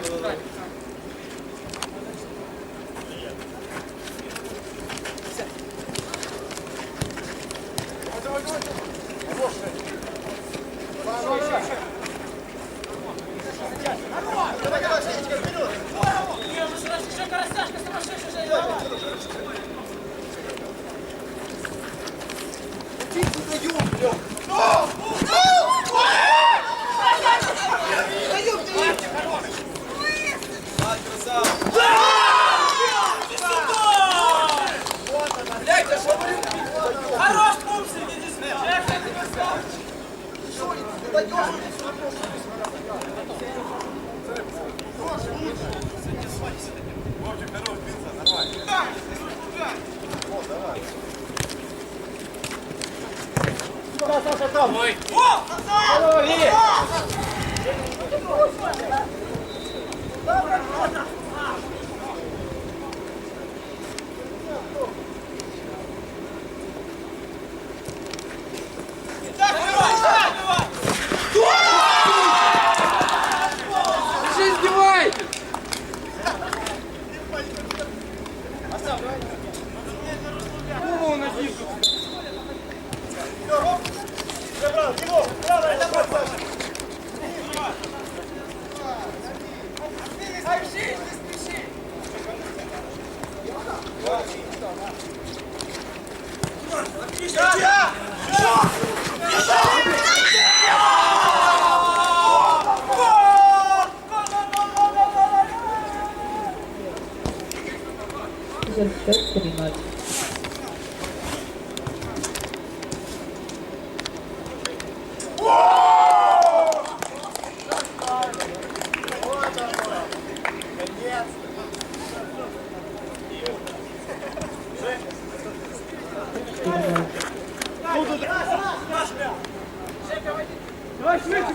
Vai, vai. Ще Счет 3-0. Давай швидше,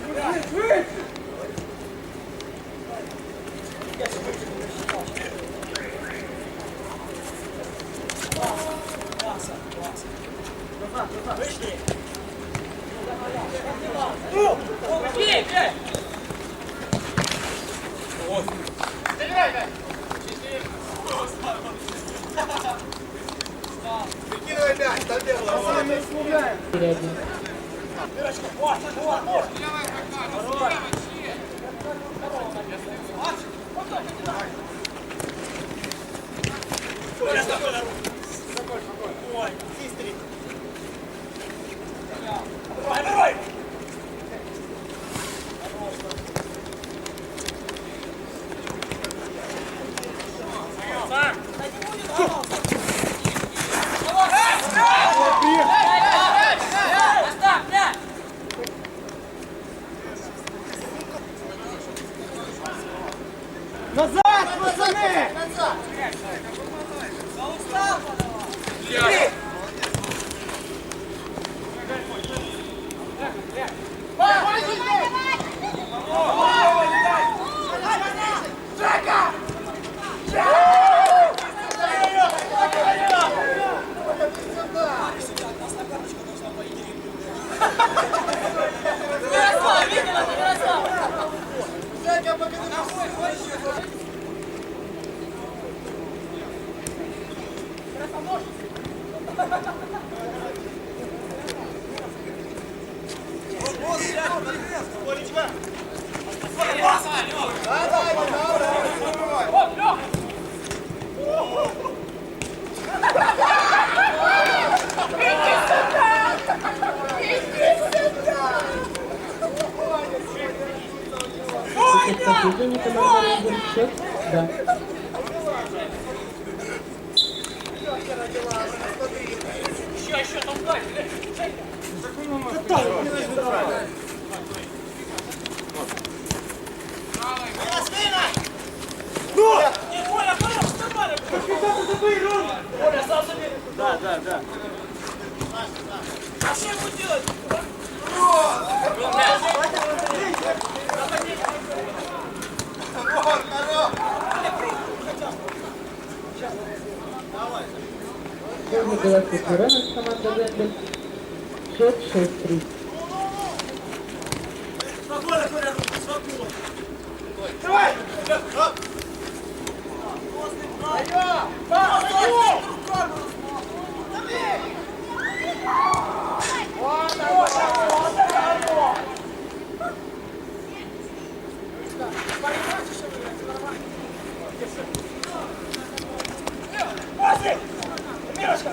пацани, швидше! Бей, бей. Пацани, не розслабляємо. 4-1. Оставь, Назад, пацани! Ярослав, Счет победы команда Оренбург. Счет нормально. Коля, сам себе. Да, да, да. А что ему делать? Сегодня Беларусь Воронов команда Вендель. Счет 6-3. Спокойно, Коля, спокойно. Давай! Ноги! Мирочка,